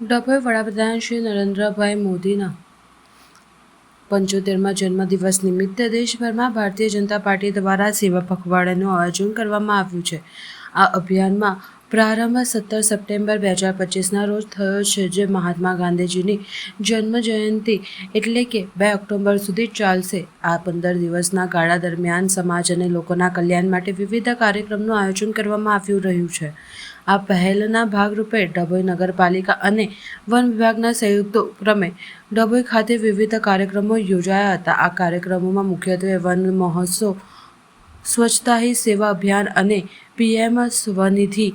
ડભોઈ વડાપ્રધાન શ્રી નરેન્દ્રભાઈ મોદીના પંચોતેરમાં જન્મદિવસ નિમિત્તે દેશભરમાં ભારતીય જનતા પાર્ટી દ્વારા સેવા પખવાડાનું આયોજન કરવામાં આવ્યું છે. આ અભિયાનમાં પ્રારંભ સત્તર સપ્ટેમ્બર બે હજાર પચીસના રોજ થયો છે, જે મહાત્મા ગાંધીજીની જન્મ જયંતિ એટલે કે બે ઓક્ટોબર સુધી ચાલશે. આ પંદર દિવસના ગાળા દરમિયાન સમાજ અને લોકોના કલ્યાણ માટે વિવિધ કાર્યક્રમનું આયોજન કરવામાં આવ્યું રહ્યું છે. આ પહેલના ભાગરૂપે ડભોઈ નગરપાલિકા અને વન વિભાગના સંયુક્ત ઉપક્રમે ડભોઈ ખાતે વિવિધ કાર્યક્રમો યોજાયા હતા. આ કાર્યક્રમોમાં મુખ્યત્વે વન મહોત્સવ, સ્વચ્છતા હી સેવા અભિયાન અને પીએમ સ્વનિધિ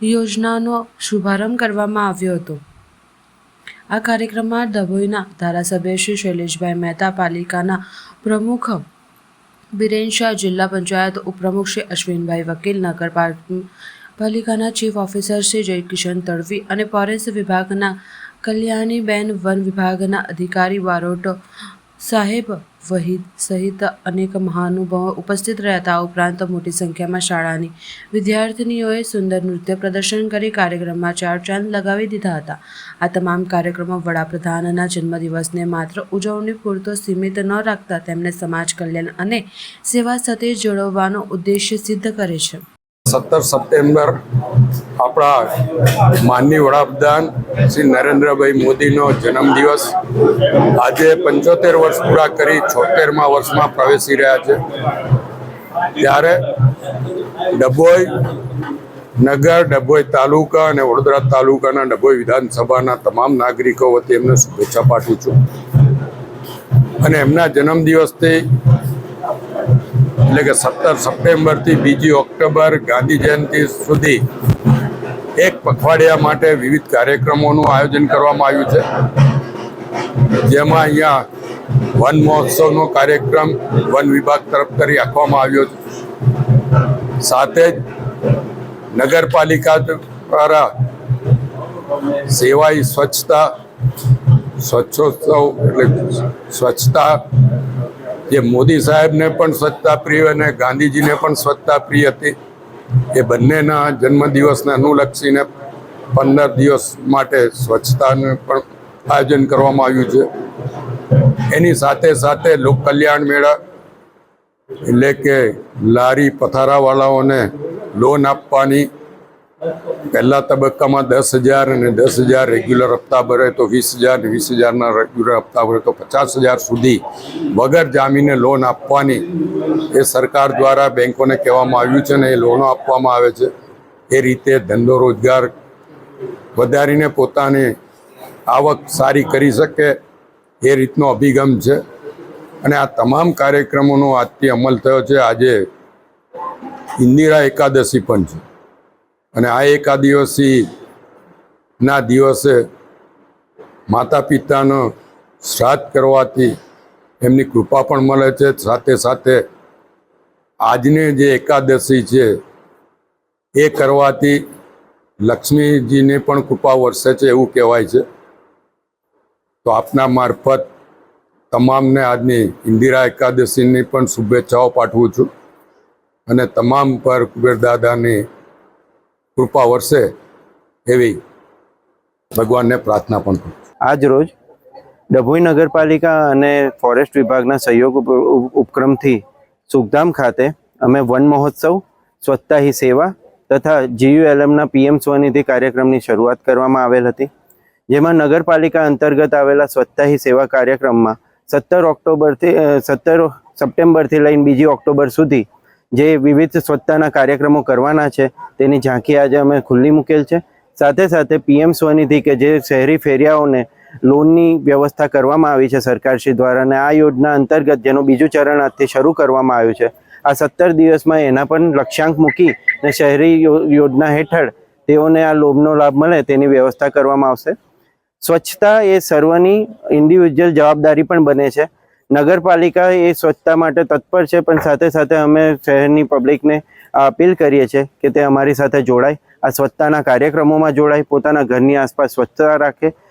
યોજનાનો શુભારંભ કરવામાં આવ્યો હતો. આ કાર્યક્રમમાં ડભોઈના ધારાસભ્ય શ્રી શૈલેષભાઈ મહેતા, પાલિકાના પ્રમુખ બિરેન શાહ, જિલ્લા પંચાયત ઉપપ્રમુખ શ્રી અશ્વિનભાઈ વકીલ, નગરપાલિકાના ચીફ ઓફિસર શ્રી જયકિશન તડવી અને ફોરેસ્ટ વિભાગના કલ્યાણીબેન વન વિભાગના અધિકારી બારોટ સાહેબ, વહીદ સહિત અનેક મહાનુભાવો ઉપસ્થિત રહ્યા હતા ઉપરાંત મોટી સંખ્યામાં શાળાની વિદ્યાર્થીનીઓએ સુંદર નૃત્ય પ્રદર્શન કરી કાર્યક્રમમાં ચાર ચાંદ લગાવી દીધા હતા. આ તમામ કાર્યક્રમો વડાપ્રધાનના જન્મદિવસને માત્ર ઉજવણી પૂરતો સીમિત ન રાખતા તેમને સમાજ કલ્યાણ અને સેવા સાથે જોડવાનો ઉદ્દેશ્ય સિદ્ધ કરે છે. સત્તર સપ્ટેમ્બર આપણા માનની વડાપ્રધાન શ્રી નરેન્દ્રભાઈ મોદીનો જન્મદિવસ. આજે પંચોતેર વર્ષ પૂરા કરી છોતેરમા વર્ષમાં પ્રવેશી રહ્યા છે. ત્યારે ડભોઈ નગર, ડભોઈ તાલુકા અને વડોદરા તાલુકાના ડભોઈ વિધાનસભાના તમામ નાગરિકો વતી એમને શુભેચ્છા પાઠવું છું. અને એમના જન્મદિવસથી એટલે કે સત્તર સપ્ટેમ્બરથી બીજી ઓક્ટોબર ગાંધી જયંતિ સુધી એક પખવાડિયા માટે વિવિધ કાર્યક્રમોનું આયોજન કરવામાં આવ્યું છે. જેમાં અહીંયા વન મહોત્સવનો કાર્યક્રમ વન વિભાગ તરફ કરી રાખવામાં આવ્યો છે. સાથે જ નગરપાલિકા દ્વારા સેવાઈ સ્વચ્છતા, સ્વચ્છોત્સવ એટલે સ્વચ્છતા જે મોદી સાહેબને પણ સ્વચ્છતા પ્રિય અને ગાંધીજીને પણ સ્વચ્છતા પ્રિય હતી, એ બંનેના જન્મદિવસને અનુલક્ષીને પંદર દિવસ માટે સ્વચ્છતાનું પણ આયોજન કરવામાં આવ્યું છે. એની સાથે સાથે લોક કલ્યાણ મેળા, એટલે કે લારી પથારાવાળાઓને લોન આપવાની પહેલા તબક્કામાં દસ હજાર અને દસ હજાર રેગ્યુલર હપ્તા ભરે તો વીસ હજાર વીસ હજારના રેગ્યુલર હપ્તા ભરે તો પચાસ હજાર સુધી વગર જામીને લોન આપવાની એ સરકાર દ્વારા બેંકોને કહેવામાં આવ્યું છે ને એ લોનો આપવામાં આવે છે. એ રીતે ધંધો રોજગાર વધારીને પોતાની આવક સારી કરી શકે એ રીતનો અભિગમ છે. અને આ તમામ કાર્યક્રમોનો આજથી અમલ થયો છે. આજે ઇન્દિરા એકાદશી પણ છે. અને આ એકાદિવસી ના દિવસે માતા પિતાનો શ્રાદ્ધ કરવાથી એમની કૃપા પણ મળે છે. સાથે સાથે આજની જે એકાદશી છે, એ કરવાથી લક્ષ્મીજીને પણ કૃપા વરસે છે એવું કહેવાય છે. તો આપના મારફત તમામને આજની ઇન્દિરા એકાદશીની પણ શુભેચ્છાઓ પાઠવું છું. અને તમામ પર કુબેર દાદાની કૃપા વરસે એવી ભગવાનને પ્રાર્થના પણ કરું આજ રોજ ડભોઈ નગરપાલિકા અને ફોરેસ્ટ વિભાગના સહયોગ ઉપ- ઉપ- ઉપક્રમથી સુખધામ ખાતે અમે વન મહોત્સવ, સ્વચ્છતા હી સેવા તથા જીયુએલએમના પીએમ સ્વનિધિ કાર્યક્રમની શરૂઆત કરવામાં આવેલ હતી. જેમાં નગરપાલિકા અંતર્ગત આવેલા સ્વચ્છતા હી સેવા કાર્યક્રમમાં સત્તર ઓક્ટોબરથી સત્તર સપ્ટેમ્બરથી લઈને બીજી ઓક્ટોબર સુધી જે વિવિધ સ્વચ્છતાના કાર્યક્રમો કરવાના છે, તેની ઝાંખી આજે અમે ખુલ્લી મૂકેલ છે. સાથે સાથે પીએમ સ્વનિધિ કે જે શહેરી ફેરિયાઓને લોનની વ્યવસ્થા કરવામાં આવી છે સરકારશ્રી દ્વારા અને આ યોજના અંતર્ગત જેનું બીજું ચરણ આજથી શરૂ કરવામાં આવ્યું છે. આ સત્તર દિવસમાં એના પણ લક્ષ્યાંક મૂકી અને શહેરી યોજના હેઠળ તેઓને આ લોનનો લાભ મળે તેની વ્યવસ્થા કરવામાં આવશે. સ્વચ્છતા એ સર્વની ઇન્ડિવિજ્યુઅલ જવાબદારી પણ બને છે. નગરપાલિકા એ સ્વચ્છતા માટે તત્પર છે, પણ સાથે સાથે અમે શહેરની પબ્લિકને અપીલ કરીએ છીએ કે તે અમારી સાથે જોડાય, આ સ્વચ્છતાના કાર્યક્રમોમાં જોડાય, પોતાના ઘરની આસપાસ સ્વચ્છતા રાખે.